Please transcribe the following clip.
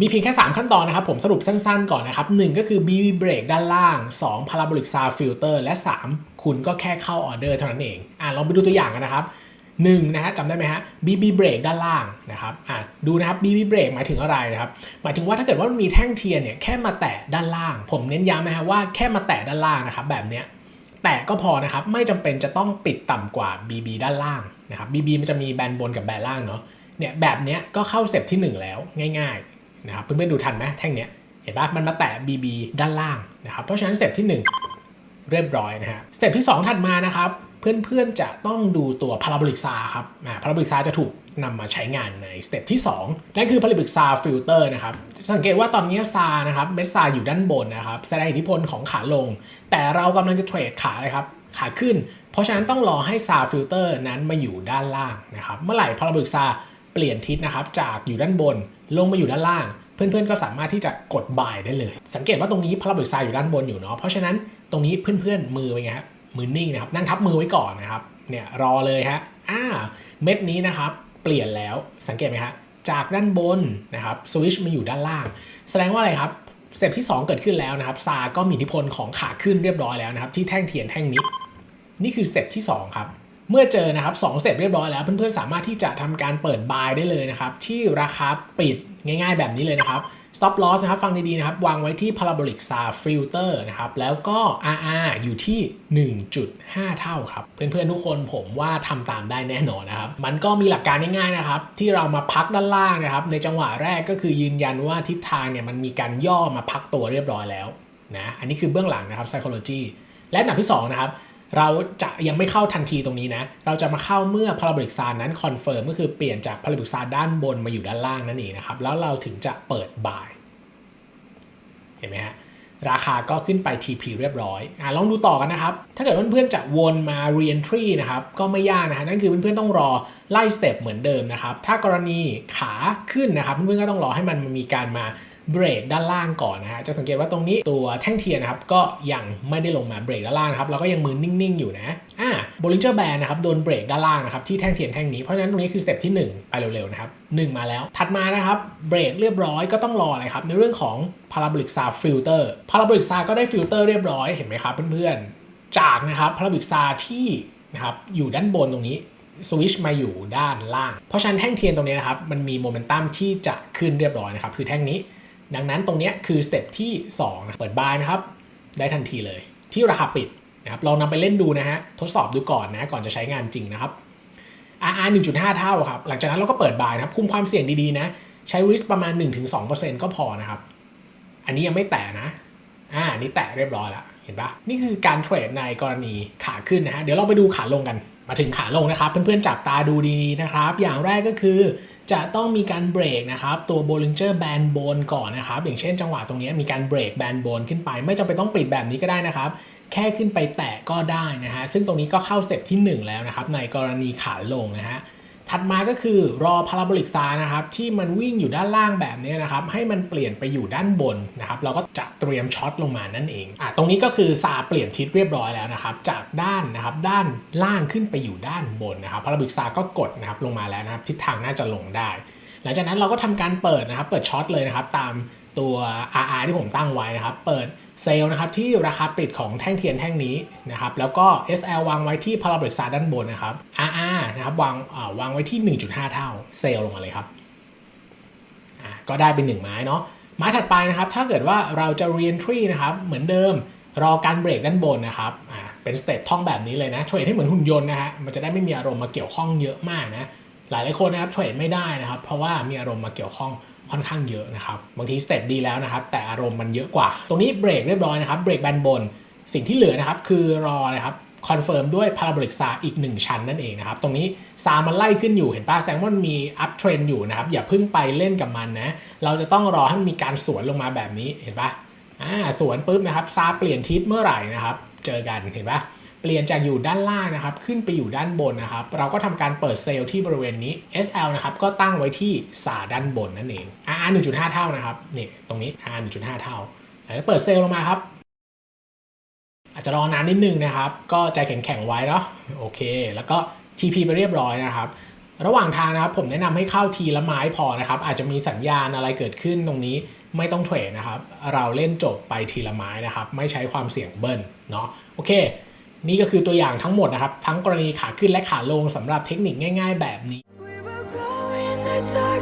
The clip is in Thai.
มีเพียงแค่ 3 ขั้นตอนนะครับผมสรุปสั้นๆก่อนนะครับ 1 ก็คือ BB Break ด้านล่าง 2 Parabolic Sound Filter และ 3 คุณก็แค่เข้าออเดอร์เท่านั้นเองอะลองไปดูตัวอย่างกันนะครับ1นะฮะจำได้ไหมฮะ BB Break ด้านล่างนะครับอะดูนะครับ BB Break หมายถึงอะไรนะครับ หมายถึงว่าถ้าเกิดว่ามันมีแท่งเทียนเนี่ยแค่มาแตะด้านล่าง ผมเน้นย้ำนะฮะว่าแค่มาแตะด้านล่างนะครับแบบเนี้ยแตะก็พอนะครับไม่จำเป็นจะต้องปิดต่ำกว่า BB ด้านล่างนะครับ BB มันจะมีแบนบนกับแบนล่างเนาะเนี่ยแบบเนี้ยก็เข้าสเต็ปที่ 1 แล้วง่ายๆ นะครับเพื่อนๆดูทันไหมแท่งเนี้ยเห็นปะมันมาแตะ BB ด้านล่างนะครับเพราะฉะนั้นสเต็ปที่ 1 เรียบร้อยนะฮะสเต็ปที่ 2 ถัดมานะครับเพื่อนๆจะต้องดูตัว parabolic s a ครับอ่า parabolic s a จะถูกนำมาใช้งานในสเต็ปที่ 2 นั่นคือ parabolic s a filter นะครับ สังเกตว่าตอนนี้ซานะครับเม็ดซาอยู่ด้านบนนะครับแสดงอิทธิพลของขาลง แต่เรากำลังจะเทรดขาเลยครับขาขึ้น เพราะฉะนั้นต้องรอให้ซาฟิลเตอร์นั้นมาอยู่ด้านล่างนะครับเมื่อไหร่พาราบริกซา เปลี่ยนทิศนะครับจากอยู่ด้านบนลงมาอยู่ด้านล่าง เพื่อนๆก็สามารถที่จะกดบ่ายได้เลย สังเกตว่าตรงนี้พาราบริกซาอยู่ด้านบนอยู่เนาะเพราะฉะนั้นตรงนี้เพื่อนๆมือเป็นไงครับมือนิ่งนะครับนั่งทับมือไว้ก่อนนะครับเนี่ยรอเลยฮะอ่าเม็ดนี้นะครับเปลี่ยนแล้วสังเกตไหมฮะจากด้านบนนะครับสวิชมาอยู่ด้านล่าง แสดงว่าอะไรครับสเต็ปที่ 2 เกิดขึ้นแล้วนะครับซาก็มีอิทธิพลของขาขึ้นเรียบร้อยแล้วนะครับที่แท่งเทียนแท่งนี้ นี่คือสเต็ปที่ 2 ครับ เมื่อเจอนะครับ2สเต็ปเรียบร้อยแล้วเพื่อนๆสามารถที่จะทำการเปิดบายได้เลยนะครับ ที่ราคาปิดง่ายๆแบบนี้เลยนะครับ stop loss นะครับฟังดีๆนะครับ วางไว้ที่ parabolic s a filter นะครับ แล้วก็ RR อยู่ที่ 1.5 เท่าครับ เพื่อนๆทุกคนผมว่าทำตามได้แน่นอนนะครับ มันก็มีหลักการง่ายๆนะครับ ที่เรามาพักด้านล่างนะครับ ในจังหวะแรกก็คือยืนยันว่าทิศทางเนี่ยมันมีการย่อมาพักตัวเรียบร้อยแล้วนะอันนี้คือเบื้องหลังนะครับ psychology และอันดับที่2นะครับ เราจะยังไม่เข้าทันทีตรงนี้นะ เราจะมาเข้าเมื่อ parabolic s a นั้นคอนเฟิร์มก็คือเปลี่ยนจาก parabolic s a ด้านบนมาอยู่ด้านล่างนั่นเองนะครับ แล้วเราถึงจะเปิด buy เห็นไหมฮะราคาก็ขึ้นไป TP เรียบร้อยอะลองดูต่อกันนะครับ ถ้าเกิดเพื่อนๆจะวนมา re-entry นะครับ ก็ไม่ยากนะฮะนั่นคือเพื่อนๆต้องรอไล่สเต็ปเหมือนเดิมนะครับ ถ้ากรณีขาขึ้นนะครับ เพื่อนๆก็ต้องรอให้มันมีการมา เบรกด้านล่างก่อนนะฮะจะสังเกตว่าตรงนี้ตัวแท่งเทียนนะครับก็ยังไม่ได้ลงมาเบรกด้านล่างนะครับเราก็ยังมือนิ่งๆอยู่นะอ่า Bollinger Band นะครับโดนเบรกด้านล่างนะครับที่แท่งเทียนแท่งนี้เพราะฉะนั้นตรงนี้คือสเต็ปที่ 1 ไปเร็วๆนะครับ1มาแล้ว ถัดมานะครับเบรกเรียบร้อยก็ต้องรออะไรครับในเรื่องของ Parabolic s a Filter Parabolic s a ก็ได้ฟิลเตอร์เรียบร้อยเห็นไหมครับเพื่อนๆจากนะครับ Parabolic s a ที่นะครับอยู่ด้านบนตรงนี้สวิชมาอยู่ด้านล่าง เพราะฉะนั้นแท่งเทียนตรงนี้นะครับมันมีโมเมนตัมที่จะขึ้นเรียบร้อยนะครับคือแท่งนี้ ดังนั้นตรงนี้คือสเต็ปที่2นะเปิดบายนะครับ ได้ทันทีเลย ที่ราคาปิดนะครับลองนำไปเล่นดูนะฮะทดสอบดูก่อนนะก่อนจะใช้งานจริงนะครับ RR 1.5 เท่าครับ หลังจากนั้นเราก็เปิดบายนะครับ คุมความเสี่ยงดีๆนะ ใช้ริสประมาณ 1-2%ก็พอนะครับ อันนี้ยังไม่แตะนะ อ่านี่แตะเรียบร้อยแล้วเห็นปะนี่คือการเทรดในกรณีขาขึ้นนะฮะเดี๋ยวเราไปดูขาลงกัน มาถึงขาลงนะครับ เพื่อนๆจับตาดูดีๆนะครับ อย่างแรกก็คือ จะต้องมีการเบรกนะครับตัว Bollinger Band บนก่อนนะครับอย่างเช่นจังหวะตรงนี้มีการเบรกแบนบนขึ้นไป ไม่จำเป็นต้องปิดแบบนี้ก็ได้นะครับ แค่ขึ้นไปแตะก็ได้นะฮะซึ่งตรงนี้ก็เข้าสเต็ปที่ 1 แล้วนะครับในกรณีขาลงนะฮะ ถัดมาก็คือรอพาราโบลิกซานะครับที่มันวิ่งอยู่ด้านล่างแบบนี้นะครับให้มันเปลี่ยนไปอยู่ด้านบนนะครับเราก็จะเตรียมช็อตลงมานั่นเองอะตรงนี้ก็คือซาเปลี่ยนทิศเรียบร้อยแล้วนะครับจากด้านนะครับด้านล่างขึ้นไปอยู่ด้านบนนะครับพาราโบลิกซาก็กดนะครับลงมาแล้วนะครับทิศทางน่าจะลงได้ หลังจากนั้นเราก็ทำการเปิดนะครับเปิดช็อตเลยนะครับตาม ตัว RR ที่ผมตั้งไว้นะครับ เปิดเซลล์นะครับที่ราคาปิดของแท่งเทียนแท่งนี้นะครับ แล้วก็ SL วางไว้ที่ Parabolic s a ด้านบนนะครับ RR นะครับวางวางไว้ที่ 1.5 เท่าเซลล์ลงมาเลยครับอะก็ได้เป็น1ไม้เนาะไม้ถัดไปนะครับ ถ้าเกิดว่าเราจะ re-entry นะครับ เหมือนเดิมรอการเบรกด้านบนนะครับอ่าเป็นสเต็ปท่องแบบนี้เลยนะเทรดให้เหมือนหุ่นยนต์นะฮะมันจะได้ไม่มีอารมณ์มาเกี่ยวข้องเยอะมากนะหลายหลายคนนะครับเทรดไม่ได้นะครับ เพราะว่ามีอารมณ์มาเกี่ยวข้อง ค่อนข้างเยอะนะครับ บางทีสเต็ปดีแล้วนะครับ แต่อารมณ์มันเยอะกว่า ตรงนี้เบรกเรียบร้อยนะครับ เบรกแบนบน สิ่งที่เหลือนะครับ คือรอนะครับคอนเฟิร์มด้วย parabolic s a อีก 1 ชั้นนั่นเองนะครับ ตรงนี้ซามันไล่ขึ้นอยู่เห็นป่ะแสดงว่ามันมีอัพเทรนอยู่นะครับ อย่าเพิ่งไปเล่นกับมันนะ เราจะต้องรอให้มันมีการสวนลงมาแบบนี้เห็นป่ะอ่าสวนปุ๊บนะครับซาเปลี่ยนทิศเมื่อไหร่นะครับ เจอกันเห็นป่ะ เปลี่ยนจากอยู่ด้านล่างนะครับขึ้นไปอยู่ด้านบนนะครับเราก็ทำการเปิดเซลล์ที่บริเวณนี้ SL นะครับก็ตั้งไว้ที่สาด้านบนนั่นเอง R 1.5 เท่านะครับนี่ตรงนี้ R 1.5 เท่าแล้วเปิดเซลล์ลงมาครับ อาจจะรอนานนิดนึงนะครับ ก็ใจแข็งๆไว้เนาะโอเค แล้วก็ TP ไปเรียบร้อยนะครับระหว่างทางนะครับผมแนะนำให้เข้าทีละไม้พอนะครับ อาจจะมีสัญญาณอะไรเกิดขึ้นตรงนี้ไม่ต้องเทรดนะครับ เราเล่นจบไปทีละไม้นะครับ ไม่ใช้ความเสี่ยงเบิ้ลเนาะโอเค นี่ก็คือตัวอย่างทั้งหมดนะครับ ทั้งกรณีขาขึ้นและขาลงสำหรับเทคนิคง่าย ๆ แบบนี้ We will go in the dark.